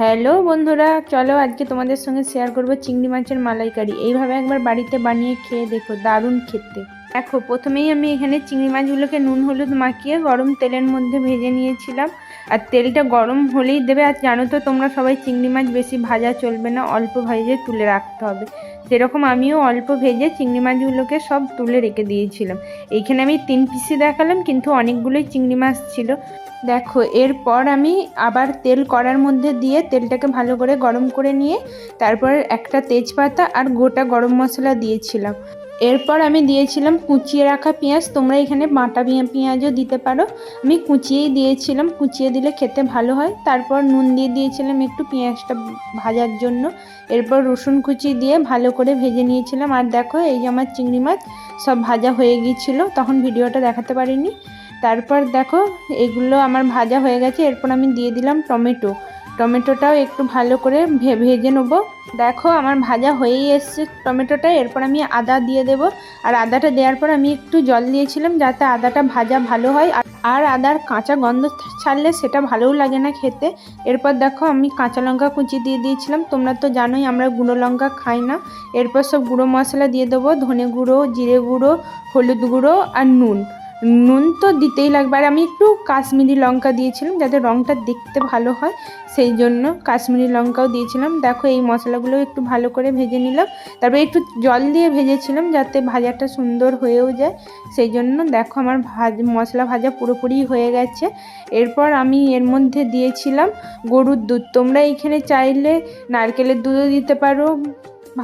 Hello বন্ধুরা, চলো আজকে তোমাদের সঙ্গে শেয়ার করব চিংড়ি মাছের মালাইকারি। এইভাবে একবার বাড়িতে বানিয়ে খেয়ে দেখো, দারুণ খেতে। দেখো, প্রথমেই আমি এখানে চিংড়ি মাছগুলোকে নুন হলুদ মাখিয়ে গরম তেলের মধ্যে ভেজে নিয়েছিলাম। আর তেলটা গরম হলেই দেবে। আর জানো তো, তোমরা সবাই চিংড়ি মাছ বেশি ভাজা চলবে না, অল্প ভেজে তুলে রাখতে হবে। সেরকম আমিও অল্প ভেজে চিংড়ি মাছগুলোকে সব তুলে রেখে দিয়েছিলাম। এইখানে আমি তিন পিসি দেখালাম, কিন্তু অনেকগুলোই চিংড়ি মাছ ছিল। দেখো, এরপর আমি আবার তেল কড়ার মধ্যে দিয়ে তেলটাকে ভালো করে গরম করে নিয়ে, তারপর একটা তেজপাতা আর গোটা গরম মশলা দিয়েছিলাম। এরপর আমি দিয়েছিলাম কুচিয়ে রাখা পেঁয়াজ। তোমরা এখানে বাটা পেঁয়া- পেঁয়াজও দিতে পারো। আমি কুচিয়েই দিয়েছিলাম, কুচিয়ে দিলে খেতে ভালো হয়। তারপর নুন দিয়ে দিয়েছিলাম একটু পেঁয়াজটা ভাজার জন্য। এরপর রসুন কুচি দিয়ে ভালো করে ভেজে নিয়েছিলাম। আর দেখো, এই যে আমার চিংড়ি মাছ সব ভাজা হয়ে গিয়েছিল, তখন ভিডিওটা দেখাতে পারিনি। তারপর দেখো, এগুলো আমার ভাজা হয়ে গেছে। এরপর আমি দিয়ে দিলাম টমেটো। টমেটোটাও একটু ভালো করে ভেজে নেব। দেখো আমার ভাজা হয়েই এসছে টমেটোটা, এরপর আমি আদা দিয়ে দেব। আর আদাটা দেওয়ার পর আমি একটু জল দিয়েছিলাম যাতে আদাটা ভাজা ভালো হয়। আর আদার কাঁচা গন্ধ ছাড়লে সেটা ভালোও লাগে না খেতে। এরপর দেখো আমি কাঁচা লঙ্কা কুচি দিয়ে দিয়েছিলাম। তোমরা তো জানোই আমরা গুঁড়ো লঙ্কা খাই না। এরপর সব গুঁড়ো মশলা দিয়ে দেবো ধনে গুঁড়ো, জিরে গুঁড়ো, হলুদ গুঁড়ো আর নুন। নুন তো দিতেই লাগবে। আর আমি একটু কাশ্মীরি লঙ্কা দিয়েছিলাম যাতে রঙটা দেখতে ভালো হয়, সেই জন্য কাশ্মীরি লঙ্কাও দিয়েছিলাম। দেখো এই মশলাগুলো একটু ভালো করে ভেজে নিলাম। তারপরে একটু জল দিয়ে ভেজেছিলাম যাতে ভাজাটা সুন্দর হয়েও যায়। সেই জন্য দেখো আমার ভাজ, মশলা ভাজা পুরোপুরি হয়ে গেছে। এরপর আমি এর মধ্যে দিয়েছিলাম গরুর দুধ। তোমরা এইখানে চাইলে নারকেলের দুধও দিতে পারো।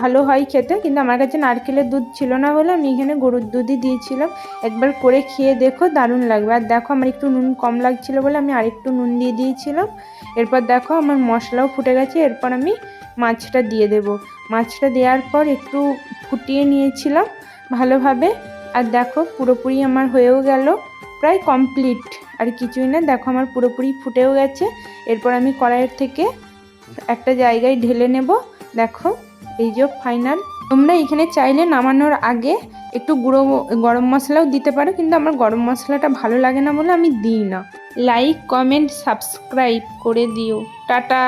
ভালো হয় খেতে, কিন্তু আমার কাছে নারকেলের দুধ ছিল না বলে আমি এখানে গরুর দুধই দিয়েছিলাম। একবার করে খেয়ে দেখো, দারুণ লাগবে। আর দেখো, আমার একটু নুন কম লাগছিল বলে আমি আরেকটু নুন দিয়ে দিয়েছিলাম। এরপর দেখো, আমার মশলাও ফুটে গেছে। এরপর আমি মাছটা দিয়ে দেব। মাছটা দেওয়ার পর একটু ফুটিয়ে নিয়েছিলাম ভালোভাবে। আর দেখো, পুরোপুরি আমার হয়েও গেল। প্রায় কমপ্লিট। আর কিছুই না, দেখো, আমার পুরোপুরি ফুটেও গেছে। এরপর আমি কড়াইয়ের থেকে একটা জায়গায় ঢেলে নেব। দেখো। এই যে ফাইনাল তোমরা এখানে চাইলে নামানোর আগে একটু গুঁড়ো গরম মশলাও দিতে পারো, কিন্তু আমার গরম মশলাটা ভালো লাগে না বলে আমি দিই না। লাইক কমেন্ট সাবস্ক্রাইব করে দিও। টাটা!